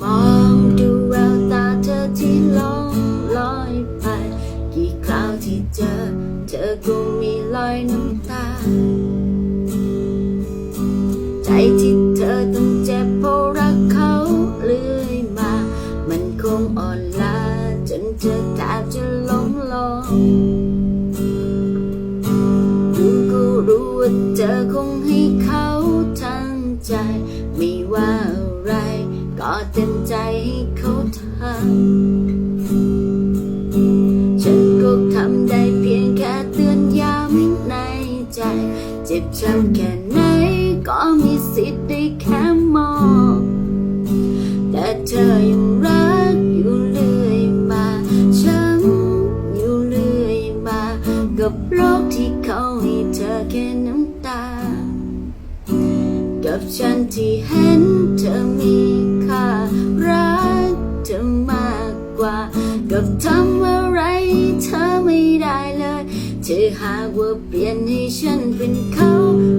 มองดูแววตาเธอที่ลองลอยไป กี่คราวที่เจอ เธอก็มีรอยน้ำตา ใจที่เธอต้องเจ็บเพราะรักเขาเรื่อยมา มันคงอ่อนล้าจนเธอแทบจะล้มลงรู้ก็รู้ว่าเธอคงให้ เต็มใจให้เขาทำฉันก็ทำได้เพียงแค่เตือนย้ำในใจ เจ็บช้ำแค่ไหนก็มีสิทธิ์ได้แค่มอง แต่เธอยังรักอยู่เรื่อยมาช้ำอยู่เรื่อยมา กับโลกที่เขาให้เธอแค่น้ำตา กับฉันที่เห็น ทำอะไรเธอไม่ได้เลยเธอหากว่าเปลี่ยนให้ฉันเป็นเขา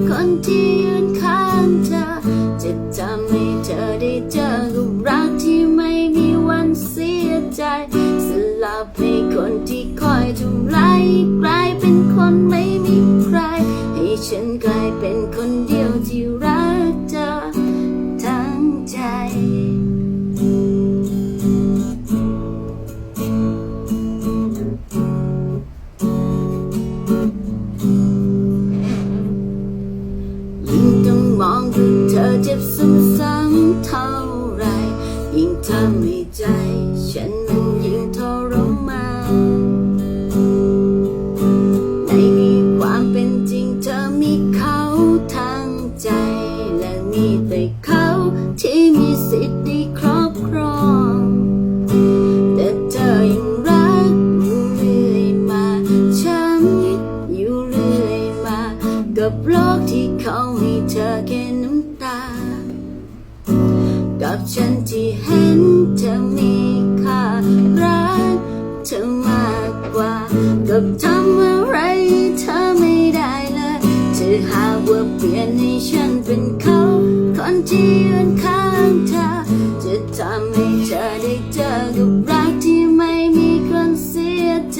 คนที่ยืนข้างเธอ จะทำให้เธอได้เจอกับรักที่ไม่มีวันเสียใจ สลับให้คนที่คอยทำร้ายกลายเป็นคนไม่มีใคร ให้ฉันกลายเป็นคนเดียว ยิ่งต้องมองดูเธอเจ็บซ้ำๆเท่าไร ยิ่งทำให้ใจ ฉันมันยิ่งทรมานในความเป็นจริงเธอมีเขาทั้งใจ และมีแต่เขาที่มีสิทธิ์ด้ กับโลกที่เขาให้เธอแค่น้ำตา กับฉันที่เห็นเธอมีค่ารักเธอมากกว่า กับทำอะไรเธอไม่ได้เลยเธอหาว่าเปลี่ยนให้ฉันเป็นเขาคนที่ยืนข้างเธอ จะทำให้เธอได้เจอกับรักที่ไม่มีคนเสียใจ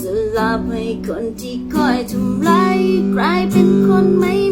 สลับให้คนที่คอยทำร้ายกลายเป็น คนไม่